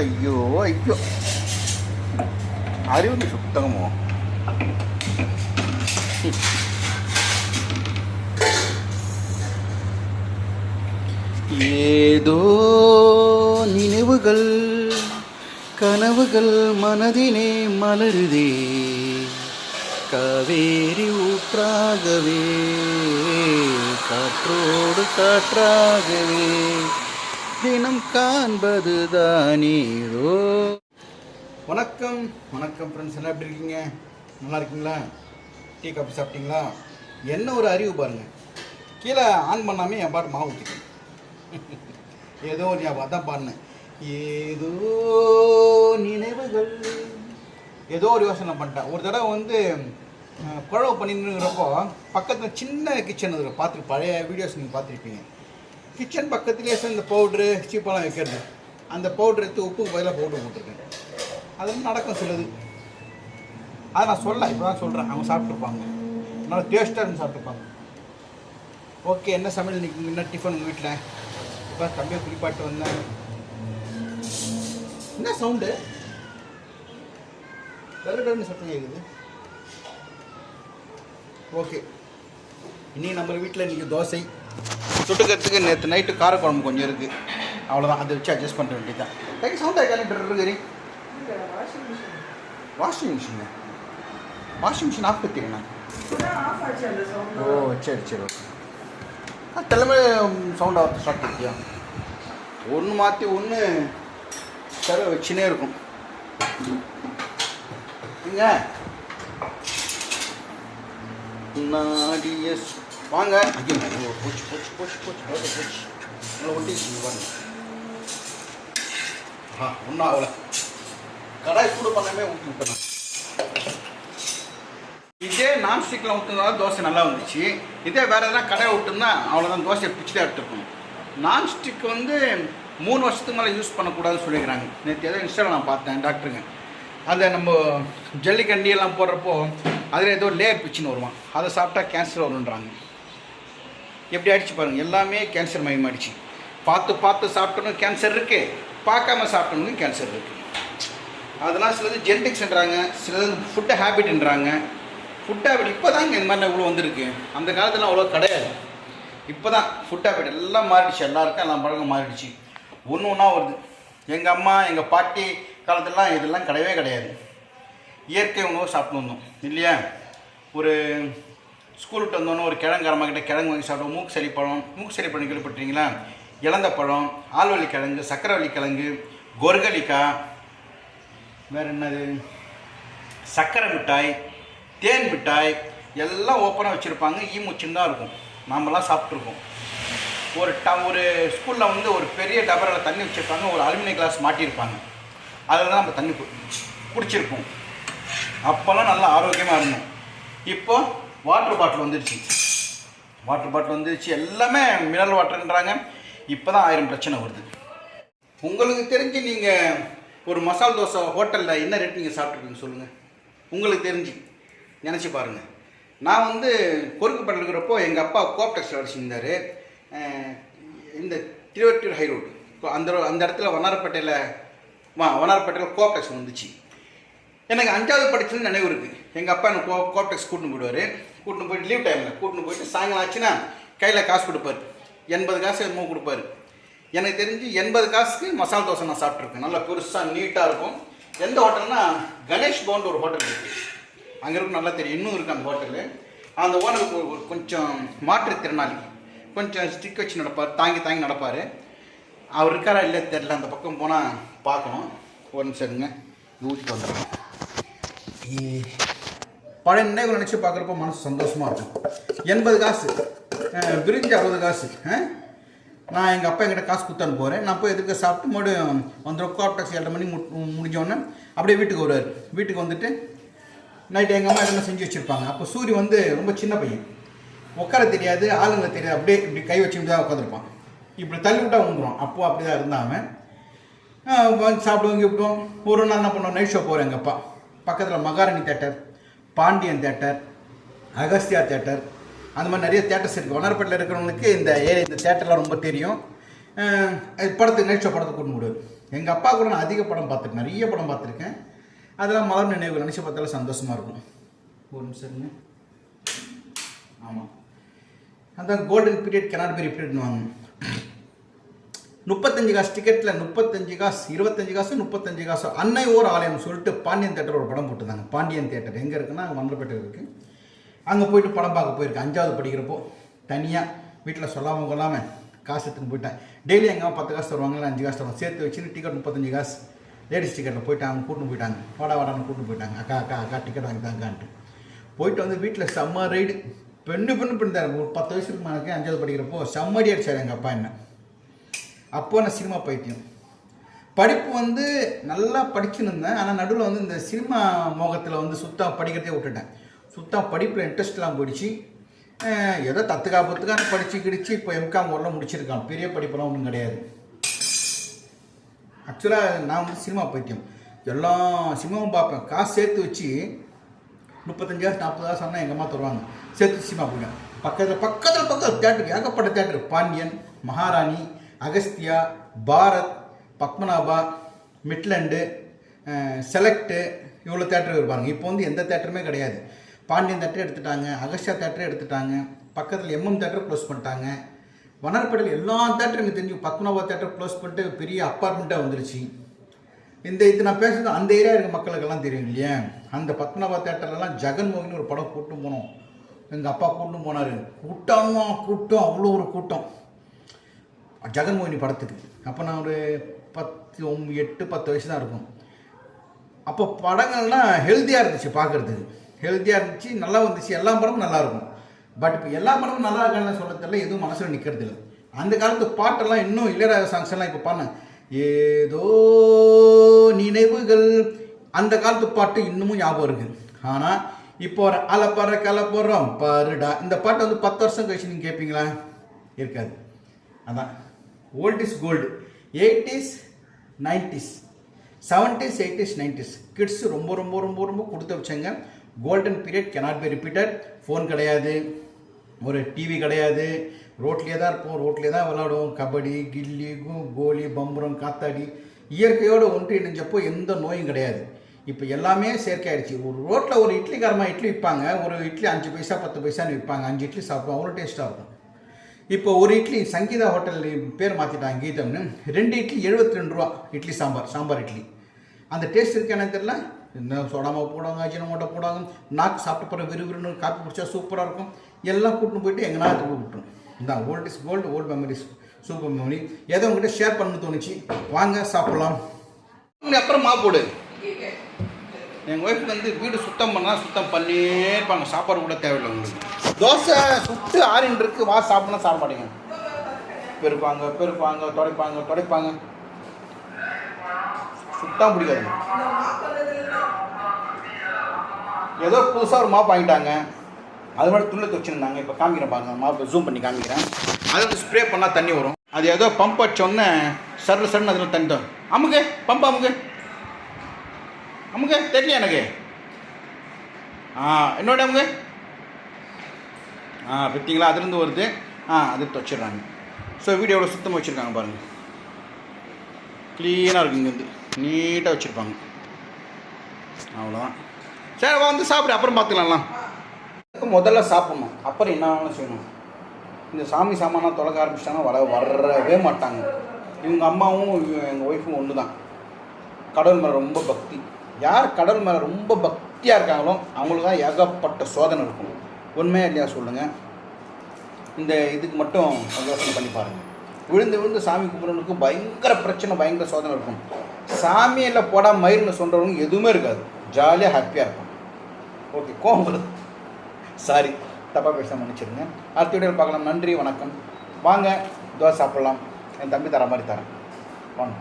അയ്യോ അയ്യോ അറിവുണ്ട് சுத்தமோ ஏதோ நினைவுகள் கனவுகள் மனதிலே மலருதே காவேரி ஊற்றாகவே காற்றோடு காற்றாகவே தினம் காண்பது தானீரோ வணக்கம் வணக்கம் ஃப்ரெண்ட்ஸ் எல்லாம் எப்படி இருக்கீங்க? நல்லா இருக்கீங்களா? டீ காஃபி சாப்பிட்டீங்களா? என்ன ஒரு அறிவு பாருங்க. கீழே ஆன் பண்ணாமே என் பாட்டு மாவு ஊற்றிக்கணும் ஏதோ ஒரு ஞாபகம் தான் பாடினேன். ஏதோ நினைவுகள். ஏதோ ஒரு யோசனை பண்ணிட்டேன். ஒரு தடவை வந்து குழவு பண்ணிருக்கிறப்போ பக்கத்தில் சின்ன கிச்சன் இருக்கும் பார்த்து பழைய வீடியோஸ் நீங்கள் பார்த்துருப்பீங்க. கிச்சன் பக்கத்துலேயே இந்த பவுட்ரு சீப்பெல்லாம் வைக்கிறது. அந்த பவுட்ரு எடுத்து உப்புக்கு பதிலாக பவுட்ரு போட்டிருக்கேன். அதெல்லாம் நடக்கும் சிலது. அதை நான் சொல்ல இப்போ தான் சொல்கிறேன் அவங்க சாப்பிட்ருப்பாங்க நல்லா டேஸ்ட்டாக இருந்து சாப்பிட்ருப்பாங்க ஓகே என்ன சமையல் இன்றைக்கி என்ன டிஃபன் உங்கள் வீட்டில் இப்போ தம்பியை குளிப்பாட்டு வந்தேன். என்ன சவுண்டு வெள்ளடன்னு சத்தம் கேட்குது ஓகே இனி நம்ம வீட்டில் இன்றைக்கி தோசை. தொட்டுக்கிறதுக்கு நேற்று நைட்டு காரக்குழம்பு கொஞ்சம் இருக்குது அவ்வளோதான் அதை வச்சு அட்ஜஸ்ட் பண்ண வேண்டியதான் கை சவுண்ட் கேலண்டர் இருக்கிறீ washing machine washing machine off பற்றிங்கண்ணா ஓ சரி சரி ஓகே தலைமை சவுண்ட் ஆகிறது ஸ்டார்ட் பண்ணியா ஒன்று மாற்றி ஒன்று தர வச்சுனே இருக்கும் இங்க நாடிய வாங்க. ஐயோ போச்சு போச்சு போச்சு போச்சு போச்சு போச்சு நல்லா ஒட்டிச்சு வாங்க ஆ ஒன்றும் ஆகலை. கடாய் சூடு பண்ணாமே ஊற்றி விட்டேன் இதே நான்ஸ்டிக்கில் ஊற்றுனால தோசை நல்லா வந்துச்சு. இதே வேறு எதனா கடை விட்டுருந்தா அவ்வளோதான் தோசையை பிச்சுட்டே எடுத்துருக்கணும் நான்ஸ்டிக் வந்து மூணு வருஷத்துக்கு மேலே யூஸ் பண்ணக்கூடாதுன்னு சொல்லிக்கிறாங்க நேற்று ஏதோ இன்ஸ்டாவில் நான் பார்த்தேன் டாக்டருங்க. அந்த நம்ம ஜல்லிக்கண்டி எல்லாம் போடுறப்போ அதில் ஏதோ லேயர் பிச்சுன்னு வருவான். அதை சாப்பிட்டா கேன்சர் வருன்றாங்க எப்படி ஆயிடுச்சு பாருங்கள் எல்லாமே கேன்சர் மயமாயிடுச்சு. பார்த்து பார்த்து சாப்பிட்டணும் கேன்சர் இருக்குது பார்க்காம சாப்பிட்டணும் கேன்சர் இருக்குது அதெல்லாம் சிலது ஜெனடிக்ஸ்ன்றாங்க சிலது ஃபுட்டு ஹேபிட்ன்றாங்க ஃபுட் ஹேபிட் இப்போ தாங்க இந்த மாதிரி இவ்வளோ வந்திருக்கு. அந்த காலத்தில் அவ்வளோ கிடையாது. இப்போ தான் ஃபுட் ஹேபிட் எல்லாம் மாறிடுச்சு. எல்லாருக்கும் எல்லாம் பழக்கம் மாறிடுச்சு. ஒன்று ஒன்றா வருது. எங்கள் அம்மா எங்கள் பாட்டி காலத்துலலாம் இதெல்லாம் கிடையவே கிடையாது. இயற்கை உணவு சாப்பிட்டு வந்தோம். இல்லையா? ஒரு ஸ்கூல் விட்டு வந்தோன்னே ஒரு கிழங்காரமாக கிட்ட கிழங்கு வாங்கி சாப்பிடுவோம். மூக்கு சளி பழம் மூக்கு சளி பழம் கேள்விப்பட்டீங்களா இழந்த பழம் ஆல்வள்ளி கிழங்கு சக்கரவள்ளி கிழங்கு கொர்கலிக்காய் வேறு என்னது? சக்கரை மிட்டாய் தேன் மிட்டாய் எல்லாம் ஓப்பனாக வச்சுருப்பாங்க. ஈ முச்சுன்னு தான் இருக்கும். நாமெல்லாம் சாப்பிட்ருக்கோம் ஒரு ட ஒரு ஸ்கூலில் வந்து ஒரு பெரிய டபரில் தண்ணி வச்சுருப்பாங்க. ஒரு அலுமினிய கிளாஸ் மாட்டியிருப்பாங்க. அதில் தான் நம்ம தண்ணி குடிச்சிருப்போம். அப்போல்லாம் நல்லா ஆரோக்கியமாக இருந்தோம். இப்போ வாட்டர் பாட்டில் வந்துடுச்சு. வாட்டர் பாட்டில் வந்துருச்சு எல்லாமே மினரல் வாட்டர்ன்றாங்க இப்போ தான் ஆயிரம் பிரச்சனை வருது. உங்களுக்கு தெரிஞ்சு நீங்கள் ஒரு மசால் தோசை ஹோட்டலில் என்ன ரேட் நீங்கள் சாப்பிட்ருக்கீங்க சொல்லுங்கள் உங்களுக்கு தெரிஞ்சு. நினச்சி பாருங்கள் நான் வந்து கொருக்குப்பட்டில் இருக்கிறப்போ எங்கள் அப்பா கோப்டெக்ஸில் அடிச்சிருந்தார் இந்த திருவற்றூர் ஹைரோடு அந்த அந்த இடத்துல வண்ணாரப்பேட்டையில் வா வண்ணாரப்பேட்டையில் கோப்டெக்ஸ் வந்துச்சு. எனக்கு அஞ்சாவது படிச்சதுன்னு நினைவு இருக்குது எங்கள் அப்பா எனக்கு கோ கோப்டெக்ஸ் கூட்டின்னு போயிடுவார். கூட்டின்னு போயிட்டு லீவ் டைமில் கூட்டின்னு போயிட்டு சாயங்காலம் ஆச்சுன்னா கையில் காசு கொடுப்பாரு. எண்பது காசு என்னமோ கொடுப்பாரு. எனக்கு தெரிஞ்சு எண்பது காசுக்கு மசாலா தோசை நான் சாப்பிட்ருக்கேன் நல்லா பெருசாக நீட்டாக இருக்கும். எந்த ஹோட்டல்னா கணேஷ் பவன் ஒரு ஹோட்டல் இருக்குது அங்கே இருக்கும் நல்லா தெரியும். இன்னும் இருக்குது அந்த ஹோட்டலு. அந்த ஓனருக்கு கொஞ்சம் மாற்றுத்திறனாளி கொஞ்சம் ஸ்டிக் வச்சு நடப்பார். தாங்கி தாங்கி நடப்பார். அவர் இருக்காரா இல்லை தெரில அந்த பக்கம் போனால் பார்க்கணும். ஒரு நிமிஷம் இருங்க. ஊற்றிட்டு வந்துடுறேன் ஏ, பழைய நினைவு நினச்சி பார்க்குறப்ப மனசு சந்தோஷமாக இருக்கும். எண்பது காசு பிரிஞ்சு அறுபது காசு நான் எங்கள் அப்பா என்கிட்ட காசு கொடுத்தான்னு போகிறேன் நான் போய் எதுக்கு சாப்பிட்டு மறுபடியும் வந்துடும் கோப் டாக்ஸி ஏழரை மணி முடிஞ்சோடனே அப்படியே வீட்டுக்கு வருவார். வீட்டுக்கு வந்துட்டு நைட்டு எங்கள் அம்மா எதனா செஞ்சு வச்சுருப்பாங்க. அப்போ சூரிய வந்து ரொம்ப சின்ன பையன். உட்கார தெரியாது ஆளுங்க தெரியாது. அப்படியே இப்படி கை வச்சுட்டு தான் உட்காந்துருப்பான் இப்படி தள்ளி விட்டா வந்துடும் அப்போ அப்படி தான் இருந்தான் அவன். வந்து சாப்பிடுவோம் கிப்பிடுவோம். ஒரு நாள் என்ன பண்ணுவோம் நைட் ஷோ போகிறேன் எங்கள் அப்பா. பக்கத்தில் Maharani theatre Pandian theatre Agasthiya theatre அந்த மாதிரி நிறைய தேட்டர்ஸ் இருக்குது வண்ணாரப்பேட்டில் இருக்கிறவங்களுக்கு இந்த ஏரியா இந்த தேட்டர்லாம் ரொம்ப தெரியும். படத்துக்கு நிகழ்ச்சி படத்துக்கு கூட்டு விடுவார் எங்கள் அப்பா கூட நான் அதிக படம் பார்த்துருக்கேன் நிறைய படம் பார்த்துருக்கேன். அதெல்லாம் மலர் நினைவு நினச்சி பார்த்தாலும் சந்தோஷமாக இருக்கும். ஒரு நிமிஷம் ஆமாம் அந்த கோல்டன் பீரியட் கெனாட் பி ரிப்பீட்னு வாங்க. முப்பத்தஞ்சு காசு டிக்கெட்டில் முப்பத்தஞ்சு காசு இருபத்தஞ்சு காசு முப்பத்தஞ்சு காசு. அன்னை ஓர் ஆலயம் சொல்லிட்டு பாண்டியன் தேட்டர் ஒரு படம் போட்டுருந்தாங்க. பாண்டியன் தேட்டர் எங்கே இருக்குன்னா அங்கே மண்டலப்பேட்டை இருக்குது அங்கே போயிட்டு படம் பார்க்க போயிருக்கேன். அஞ்சாவது படிக்கிறப்போ தனியாக வீட்டில் சொல்லாமல் கொள்ளாமல் காசு எடுத்துன்னு போயிட்டேன். டெய்லி எங்கே பத்து காசு தருவாங்க அஞ்சு காசு தருவாங்க. சேர்த்து வச்சுன்னு டிக்கெட் முப்பத்தஞ்சு காசு. லேடிஸ் டிக்கெட்டில் போயிட்டாங்க அவங்க கூட்டின்னு போயிட்டாங்க. வாடா வாடான்னு கூட்டின்னு போயிட்டாங்க. அக்கா அக்கா அக்கா டிக்கெட் வாங்கிதாங்கான்ட்டு போயிட்டு வந்து வீட்டில் செம்ம ரைடு பெண்ணு பெண்ணு பெண்ணு ஒரு பத்து வயசுக்கு மேலே அஞ்சாவது படிக்கிறப்போ செம்மடி அடிச்சார் எங்கள் அப்பா என்ன. அப்போ நான் சினிமா பைத்தியம். படிப்பு வந்து நல்லா படிச்சுன்னு இருந்தேன் ஆனால் நடுவில் வந்து இந்த சினிமா மோகத்தில் வந்து சுத்தம் படிக்கிறதே விட்டுட்டேன். சுத்தம் படிப்பில் இன்ட்ரெஸ்ட்லாம் போயிடுச்சு. ஏதோ தத்துக்கா பத்துக்கான படித்து கிடிச்சு இப்போ எம்காம் ஓரளவு முடிச்சிருக்கான். பெரிய படிப்பெல்லாம் ஒன்றும் கிடையாது. ஆக்சுவலாக நான் வந்து சினிமா பைத்தியம். எல்லா சினிமாவும் பார்ப்பேன். காசு சேர்த்து வச்சு முப்பத்தஞ்சாயிரம் நாற்பதாயிரம் நாற்பது ஆனால் எங்கள் அம்மா தருவாங்க. சேர்த்து சினிமா போயிட்டேன் பக்கத்தில் பக்கத்தில் பக்கத்தில் தேட்டர் ஏகப்பட்ட theatre Pandian Maharani Agasthya Bharat Padmanabha Midland Select இவ்வளோ தேட்டர் இருப்பாங்க. இப்போ வந்து எந்த தேட்டருமே கிடையாது. பாண்டியன் தேட்டர் எடுத்துட்டாங்க அகஸ்தியா தேட்டர் எடுத்துட்டாங்க பக்கத்தில் எம்எம் தேட்டர் க்ளோஸ் பண்ணிட்டாங்க. வண்ணாரப்பேட்டையில் எல்லா தேட்டரும் எனக்கு தெரிஞ்சு பத்மநாபா தேட்டர் க்ளோஸ் பண்ணிட்டு பெரிய அப்பார்ட்மெண்ட்டாக வந்துருச்சு. இந்த இது நான் பேசுறது அந்த ஏரியா இருக்க மக்களுக்கெல்லாம் தெரியும் இல்லையா? அந்த பத்மநாபா தேட்டர்லலாம் ஜெகன்மோகினி ஒரு படம் கூட்டும் போனோம். எங்கள் அப்பா கூட்டும் போனார். கூட்டமா கூட்டம் அவ்வளோ ஒரு கூட்டம். ஜெகன்மோகினி படத்துக்கு. அப்போ நான் ஒரு பத்து ஒம்- எட்டு பத்து வயசு தான் இருக்கும். அப்போ படங்கள்லாம் ஹெல்த்தியாக இருந்துச்சு பார்க்குறதுக்கு ஹெல்த்தியாக இருந்துச்சு நல்லா வந்துச்சு. எல்லா படமும் நல்லாயிருக்கும் பட் இப்போ எல்லா படமும் நல்லா இருக்கான்னு சொல்ல தெரியல எதுவும் மனசில் நிற்கிறது இல்லை. அந்த காலத்து பாட்டெல்லாம் இன்னும் இளையராஜா சாங்ஸ் எல்லாம் இப்போ பாருங்க. ஏதோ நினைவுகள். அந்த காலத்து பாட்டு இன்னமும் ஞாபகம் இருக்குது ஆனால் இப்போ ஒரு அலப்பற கலப்புறோம் பருடா. இந்த பாட்டு வந்து பத்து வருஷம் கழிச்சு நீங்கள் கேட்பீங்களா இருக்காது. அதான். Old is gold eighties nineties seventies eighties nineties kids ரொம்ப ரொம்ப ரொம்ப ரொம்ப கொடுத்து வச்சாங்க. Golden period cannot be repeated phone கிடையாது. ஒரு டிவி கிடையாது. ரோட்லேயே தான் இருப்போம். ரோட்லேயே தான் விளாடுவோம். கபடி கில்லி கோலி பம்பரம் காத்தாடி. இயற்கையோடு ஒன்று இணைஞ்சப்போ எந்த நோயும் கிடையாது. இப்போ எல்லாமே செயற்கை ஆயிடுச்சு ஒரு ரோட்டில் ஒரு இட்லிக்காரமாக இட்லி விற்பாங்க. ஒரு இட்லி அஞ்சு பைசா பத்து பைசான்னு விற்பாங்க. அஞ்சு இட்லி சாப்பிடுவோம். அவ்வளோ டேஸ்ட்டாக இருக்கும். இப்போ ஒரு இட்லி சங்கீதா ஹோட்டல் பேர் மாற்றிட்டாங்க கீதம்னு. ரெண்டு இட்லி எழுபத்தி ரெண்டு ரூபா. இட்லி சாம்பார் சாம்பார் இட்லி. அந்த டேஸ்ட் இருக்கு எனக்கு தெரியல? இந்த சோடாமா போடுவாங்க அஜினமோட்டோ போடுவாங்க. நாக்கு சாப்பிட்ட பிறகு விறுவிறுன்னு காப்பி குடிச்சா சூப்பராக இருக்கும். எல்லாம் கூட்டின்னு போயிட்டு எங்கன்னா திரும்ப விட்டுரும் இதான் old is gold old memories super memory எதை உங்ககிட்ட ஷேர் பண்ணு தோணுச்சு. வாங்க சாப்பிடலாம். அப்புறம் மா போடு. எங்கள் ஒய்ஃப் வந்து வீடு சுத்தம் பண்ணால் சுத்தம் பண்ணியே இருப்பாங்க. சாப்பாடு கூட தேவையில்லை உங்களுக்கு. தோசை சுட்டு ஆறின் இருக்கு வா சாப்பிட்னா சாப்பிட மாட்டேங்க. பெருப்பாங்க பெருப்பாங்க துடைப்பாங்க துடைப்பாங்க. சுத்தம் பிடிக்காது. ஏதோ புதுசாக ஒரு மாப் வாங்கிட்டாங்க. அது மாதிரி துள்ளி வச்சுருந்தாங்க இப்போ காமிக்கிறேன் பாருங்க. மாப்பை ஜூம் பண்ணி காமிக்கிறேன். அது வந்து ஸ்ப்ரே பண்ணால் தண்ணி வரும். அது ஏதோ பம்ப் வச்சோன்னே சர்ரு சர்னு அதில் தண்ணி தரும் அமுக்கு பம்ப் அமுக்கு அமுக்கு தெரியல எனக்கு. ஆ என்னோட அமுக்கு பார்த்தீங்களா அதுலேருந்து வருது. ஆ அது வச்சிடுறாங்க ஸோ வீடியோ எவ்வளோ சுத்தமாக வச்சுருக்காங்க பாருங்கள் க்ளீனாக இருக்கு இங்கேருந்து. நீட்டாக வச்சுருப்பாங்க. அவ்வளோதான் சரி வந்து சாப்பிடு. அப்புறம் பார்த்துக்கலாம்லாம். முதல்ல சாப்பிட்ணும். அப்புறம் என்ன வேணும் செய்யணும். இந்த சாமி சாமானாக தொலைக்க ஆரம்பிச்சிட்டாங்கன்னா வர வரவே மாட்டாங்க. இவங்க அம்மாவும் எங்கள் ஒய்ஃபும் ஒன்று தான் கடவுள் மேலே ரொம்ப பக்தி. யார் கடவுள் மேலே ரொம்ப பக்தியாக இருக்காங்களோ அவங்களுக்கு தான் ஏகப்பட்ட சோதனை இருக்கும். உண்மையாக இல்லையா சொல்லுங்கள் இந்த இதுக்கு மட்டும் யோசனை பண்ணி பாருங்கள் விழுந்து விழுந்து சாமி கும்பிட்றவனுக்கு பயங்கர பிரச்சனை பயங்கர சோதனை இருக்கும். சாமியில் போடா மயிர்னு சொல்கிறவங்க எதுவுமே இருக்காது. ஜாலியாக ஹாப்பியாக இருக்கும் ஓகே கோவம் வருது. சாரி தப்பாக பேச மன்னிச்சிருங்க அடுத்த வீடியோவில் பார்க்கலாம். நன்றி வணக்கம். வாங்க தோசை சாப்பிட்லாம். என் தம்பி தர மாதிரி தரேன். வாங்க.